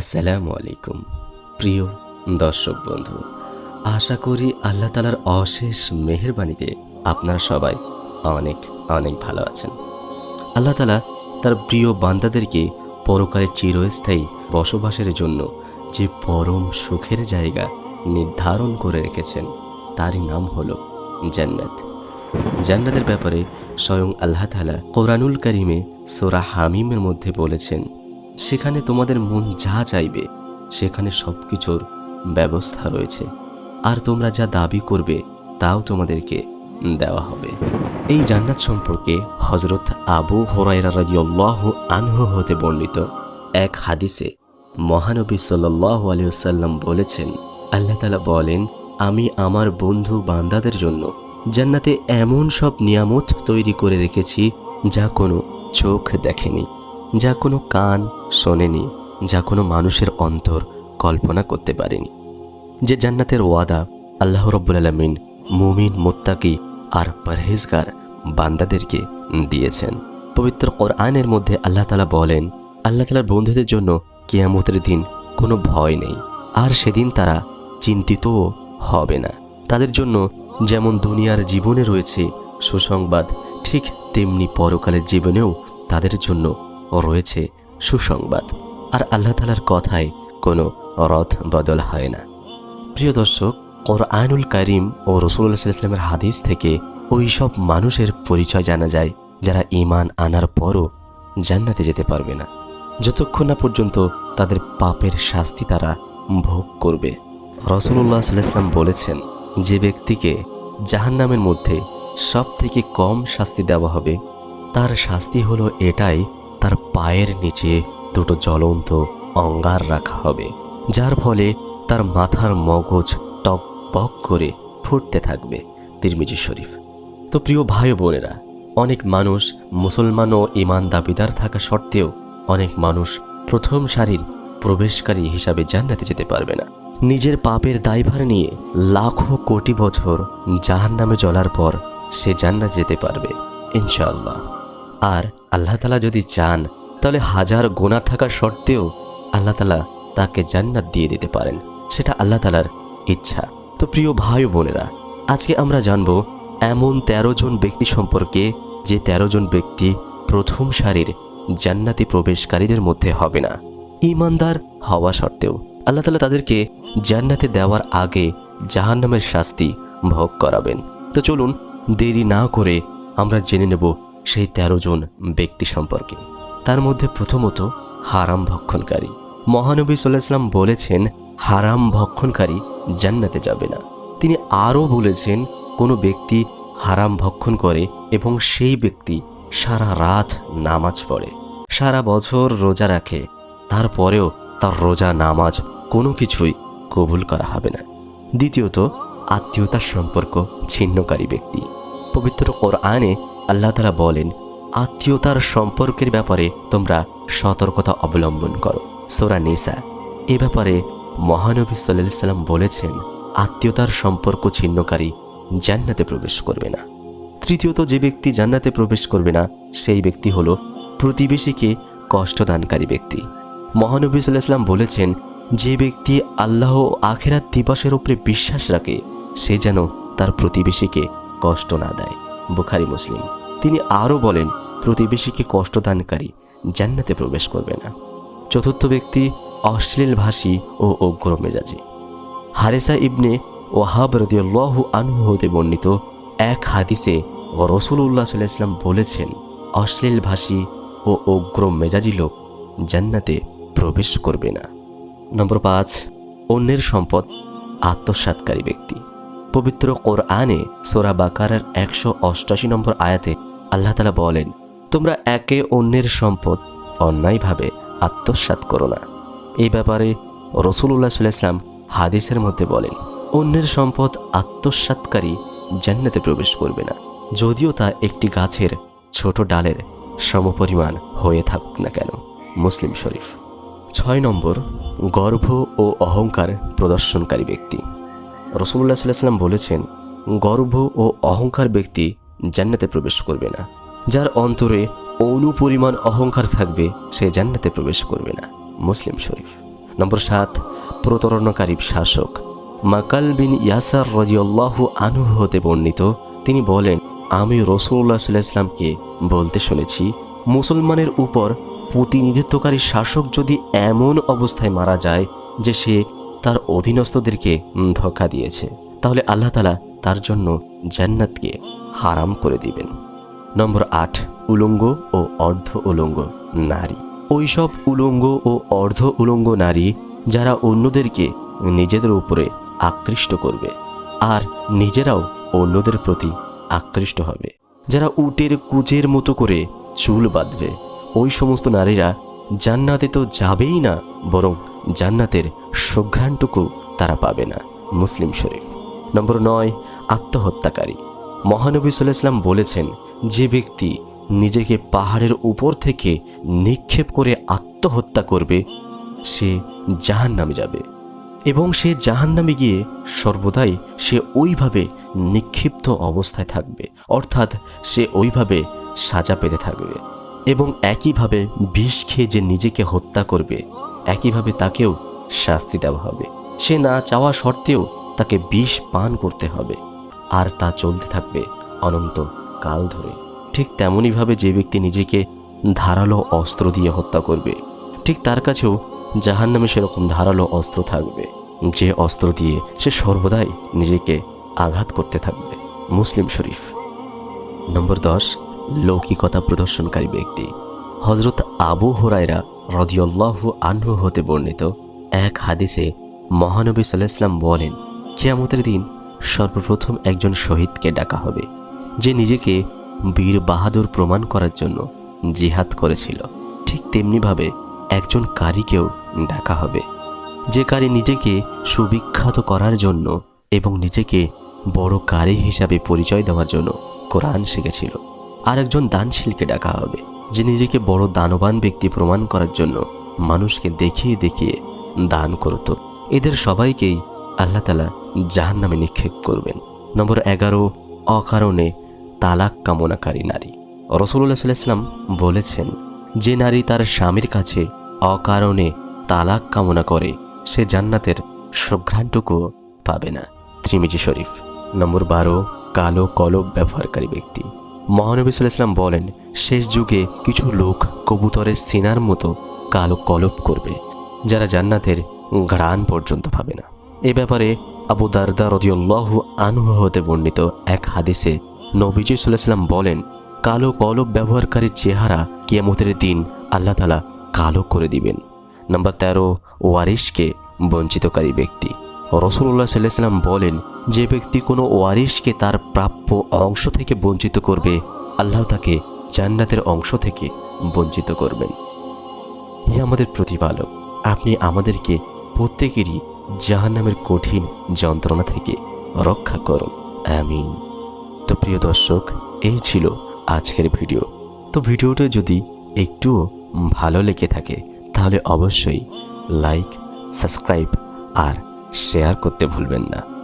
আসসালামু আলাইকুম। প্রিয় দর্শক বন্ধু, আশা করি আল্লাহ তালার অশেষ মেহেরবানিতে আপনারা সবাই অনেক অনেক ভালো আছেন। আল্লাহ তালা তার প্রিয় বান্দাদেরকে পরকালে চিরস্থায়ী বসবাসের জন্য যে পরম সুখের জায়গা নির্ধারণ করে রেখেছেন তারই নাম হলো জান্নাত। জান্নাতের ব্যাপারে স্বয়ং আল্লাহ তালা কোরআনুল করিমে সোরা হামিমের মধ্যে বলেছেন সেখানে তোমাদের মন যা চাইবে, সেখানে সব কিছুর ব্যবস্থা রয়েছে। আর তোমরা যা দাবি করবে, তাও তোমাদেরকে দেওয়া হবে। এই জান্নাত সম্পর্কে হজরত আবু হরাইরা রাদিয়াল্লাহ আনহু হতে বর্ণিত এক হাদিসে মহানবী সাল্লাহ আলিয়াল্লাম বলেছেন, আল্লাহ তালা বলেন, আমি আমার বন্ধু বান্দাদের জন্য জান্নাতে এমন সব নিয়ামত তৈরি করে রেখেছি যা কোনো চোখ দেখেনি। যা কোনো কান শোনেনি, যা কোনো মানুষের অন্তর কল্পনা করতে পারেনি। যে জান্নাতের ওয়াদা আল্লাহ রব্বুল আলমিন মুমিন, মোত্তাকি আর পরহেজগার বান্দাদেরকে দিয়েছেন। পবিত্র কোরআনের মধ্যে আল্লাহ তালা বলেন, আল্লাহ তালার বন্ধুদের জন্য কিয়ামতের দিন কোনো ভয় নেই, আর সেদিন তারা চিন্তিতও হবে না। তাদের জন্য যেমন দুনিয়ার জীবনে রয়েছে সুসংবাদ, ঠিক তেমনি পরকালের জীবনেও তাদের জন্য রয়েছে সুসংবাদ। আর আল্লাহ তালার কথায় কোনো রথ বদল হয় না। প্রিয় দর্শক, কোরআনুল করিম ও রসুল্লাহ ইসলামের হাদিস থেকে ওই সব মানুষের পরিচয় জানা যায়, যারা ইমান আনার পরও জান্নাতে যেতে পারবে না। যতক্ষণ না পর্যন্ত তাদের পাপের শাস্তি তারা ভোগ করবে। রসুল্লাহ সাল্লাম বলেছেন, যে ব্যক্তিকে জাহান্নামের মধ্যে সব থেকে কম শাস্তি দেওয়া হবে, তার শাস্তি হলো এটাই তার পায়ের নিচে দুটো জ্বলন্ত অঙ্গার রাখা হবে, যার ফলে তার মাথার মগজ টক পক করে ফুটতে থাকবে তিরমিজি শরীফ। তো প্রিয় ভাই বোনেরা, অনেক মানুষ মুসলমান ও ইমান দাবিদার থাকা সত্ত্বেও অনেক মানুষ প্রথম সারির প্রবেশকারী হিসাবে জান্নাতে যেতে পারবে না। নিজের পাপের দায়ভার নিয়ে লাখো কোটি বছর জাহান নামে জ্বলার পর সে জান্নাত যেতে পারবে, ইনশাআল্লাহ। আর আল্লাহ তালা যদি চান, তাহলে হাজার গোনা থাকা সত্ত্বেও আল্লাহ তালা তাকে জান্নাত দিয়ে দিতে পারেন। সেটা আল্লাহ তালার ইচ্ছা। তো প্রিয় ভাই বোনেরা, আজকে আমরা জানব এমন ১৩ জন ব্যক্তি সম্পর্কে যে ১৩ জন ব্যক্তি প্রথম সারির জান্নাতি প্রবেশকারীদের মধ্যে হবে না। ইমানদার হওয়া সত্ত্বেও আল্লাহ তালা তাদেরকে জান্নাতে দেওয়ার আগে জাহান্নামের শাস্তি ভোগ করাবেন। তো চলুন দেরি না করে আমরা জেনে নেব সেই ১৩ জন ব্যক্তি সম্পর্কে। তার মধ্যে প্রথমত হারাম ভক্ষণকারী। মহানবী সাল্লাহাম বলেছেন, হারাম ভক্ষণকারী জান্নাতে যাবে না। তিনি আরও বলেছেন, কোনো ব্যক্তি হারাম ভক্ষণ করে এবং সেই ব্যক্তি সারা রাত নামাজ পড়ে, সারা বছর রোজা রাখে, তারপরেও তার রোজা নামাজ কোনো কিছুই কবুল করা হবে না। দ্বিতীয়ত, আত্মীয়তার সম্পর্ক ছিন্নকারী ব্যক্তি। পবিত্র কোরআনে আল্লাহ তালা বলেন, আত্মীয়তার সম্পর্কের ব্যাপারে তোমরা সতর্কতা অবলম্বন করো। সোরা নিসা। এ ব্যাপারে মহানবী সাল্লাহ সাল্লাম বলেছেন, আত্মীয়তার সম্পর্ক ছিন্নকারী জান্নাতে প্রবেশ করবে না। তৃতীয়ত, যে ব্যক্তি জান্নাতে প্রবেশ করবে না, সেই ব্যক্তি হলো প্রতিবেশীকে কষ্টদানকারী ব্যক্তি। মহানবী সাল্লাহাম বলেছেন, যে ব্যক্তি আল্লাহ আখেরাত দিবসের উপরে বিশ্বাস রাখে, সে যেন তার প্রতিবেশীকে কষ্ট না দেয়। বুখারি, মুসলিম। তিনি আরও বলেন, প্রতিবেশীকে কষ্টদানকারী জান্নাতে প্রবেশ করবে না। চতুর্থ ব্যক্তি, অশ্লীল ভাষী ও অগ্র মেজাজি। হারেসা ইবনে ওয়াহাব রদিয়াল্লাহ আনহু বর্ণিত এক হাদিসে রসুল রসুল্লাহ সাল্লাম বলেছেন, অশ্লীল ভাষী ও অগ্র মেজাজি লোক জান্নাতে প্রবেশ করবে না। নম্বর পাঁচ, অন্যের সম্পদ আত্মসাতকারী ব্যক্তি। পবিত্র কোরআনে সোরা বাকারার একশো অষ্টাশি নম্বর আয়াতে আল্লাহ তালা বলেন, তোমরা একে অন্যের সম্পদ অন্যায়ভাবে আত্মসাত করো না। এই ব্যাপারে রসুল্লাহ সাল্লাম হাদিসের মধ্যে বলেন, অন্যের সম্পদ আত্মসাতকারী জান্নাতে প্রবেশ করবে না, যদিও তা একটি গাছের ছোট ডালের সমপরিমাণ হয়ে থাকুক না কেন। মুসলিম শরীফ। ছয় নম্বর, গর্ভ ও অহংকার প্রদর্শনকারী ব্যক্তি। রসুল্লাহ সাল্লাম বলেছেন, গর্ভ ও অহংকার ব্যক্তি জান্নাতে প্রবেশ করবে না। যার অন্তরে অনুপরিমাণ অহংকার থাকবে, সে জান্নাতে প্রবেশ করবে না। মুসলিম শরীফ। নম্বর সাত, প্রতারণাকারী শাসক। মাকাল বিন ইয়াসার রাজিউল্লাহু আনহু হতে বর্ণিত, তিনি বলেন, আমি রসুল্লাহ সাল্লাহ ইসলামকে বলতে শুনেছি, মুসলমানের উপর প্রতিনিধিত্বকারী শাসক যদি এমন অবস্থায় মারা যায় যে সে তার অধীনস্থদেরকে ধোকা দিয়েছে, তাহলে আল্লাহ তালা তার জন্য জান্নাতকে হারাম করে দিবেন। নম্বর আট, উলঙ্গ ও অর্ধ উলঙ্গ নারী। ওইসব উলঙ্গ ও অর্ধ উলঙ্গ নারী যারা অন্যদেরকে নিজেদের উপরে আকৃষ্ট করবে আর নিজেরাও অন্যদের প্রতি আকৃষ্ট হবে। যারা উটের কুচের মতো করে চুল বাঁধবে, ওই সমস্ত নারীরা জান্নাতে তো যাবেই না, বরং জান্নাতের সুঘ্রাণটুকু তারা পাবে না। মুসলিম শরীফ। নম্বর নয়, আত্মহত্যাকারী। মহানবী সাল্লাম বলেছেন, যে ব্যক্তি নিজেকে পাহাড়ের উপর থেকে নিক্ষেপ করে আত্মহত্যা করবে, সে জাহান নামে যাবে। এবং সে জাহান নামে গিয়ে সর্বদাই সে ওইভাবে নিক্ষিপ্ত অবস্থায় থাকবে, অর্থাৎ সে ওইভাবে সাজা পেতে থাকবে। এবং একইভাবে বিষ খেয়ে যে নিজেকে হত্যা করবে, একইভাবে তাকেও শাস্তি দেওয়া হবে। সে না চাওয়া সত্ত্বেও তাকে বিষ পান করতে হবে। আর তা চলতে থাকবে অনন্ত কাল ধরে। ঠিক তেমনইভাবে যে ব্যক্তি নিজেকে ধারালো অস্ত্র দিয়ে হত্যা করবে, ঠিক তার কাছেও জাহান নামে সেরকম ধারালো অস্ত্র থাকবে। যে অস্ত্র দিয়ে সে সর্বদাই নিজেকে আঘাত করতে থাকবে। মুসলিম শরীফ। নম্বর দশ, লৌকিকতা প্রদর্শনকারী ব্যক্তি। হজরত আবু হোরাইরা রদিউল্লাহু আনহু হতে বর্ণিত এক হাদিসে মহানবী সাল্লাহ ইসলাম বলেন, কিয়ামতের দিন সর্বপ্রথম একজন শহীদকে ডাকা হবে, যে নিজেকে বীর বাহাদুর প্রমাণ করার জন্য জিহাদ করেছিল। ঠিক তেমনিভাবে একজন কারীকেও ডাকা হবে, যে কারি নিজেকে সুবিখ্যাত করার জন্য এবং নিজেকে বড় কারি হিসাবে পরিচয় দেওয়ার জন্য কোরআন শিখেছিল। আর একজন দানশীলকে ডাকা হবে, যে নিজেকে বড় দানবান ব্যক্তি প্রমাণ করার জন্য মানুষকে দেখিয়ে দেখিয়ে দান করত। এদের সবাইকেই আল্লাহ তালা জাহান নামে নিক্ষেপ করবেন। নম্বর এগারো, অকারণে তালাক কামনাকারী নারী। রসুল্লাহ সাল্লাম বলেছেন, যে নারী তার স্বামীর কাছে অকারণে তালাক কামনা করে, সে জান্নাতের সুঘ্রাণটুকু পাবে না। ত্রিমিজি শরীফ। নম্বর বারো, কালো কলব ব্যবহারকারী ব্যক্তি। মহানবী সাল্লাম বলেন, শেষ যুগে কিছু লোক কবুতরের সিনার মতো কালো কলব করবে, যারা জান্নাতের ঘ্রাণ পর্যন্ত পাবে না। এ ব্যাপারে আবু দারদা রদিউল্লাহু আনহু হতে বর্ণিত এক হাদিসে নবীজি সাল্লাম বলেন, কালো কলব ব্যবহারকারীর চেহারা কিয়ামতের দিন আল্লাহ তালা কালো করে দিবেন। নাম্বার তেরো, ওয়ারিশকে বঞ্চিতকারী ব্যক্তি। রসুল্লাহ সাল্লাম বলেন, যে ব্যক্তি কোনো ওয়ারিশকে তার প্রাপ্য অংশ থেকে বঞ্চিত করবে, আল্লাহ তাকে জান্নাতের অংশ থেকে বঞ্চিত করবেন। হে আমাদের প্রতিপালক, আপনি আমাদেরকে প্রত্যেকেরই জাহান্নামের কঠিন যন্ত্রণা থেকে রক্ষা করুন আমিন। তো প্রিয় দর্শক, এই ছিল আজকের ভিডিও। তো ভিডিওটা যদি একটুও ভালো লেগে থাকে, তাহলে অবশ্যই লাইক, সাবস্ক্রাইব আর শেয়ার করতে ভুলবেন না।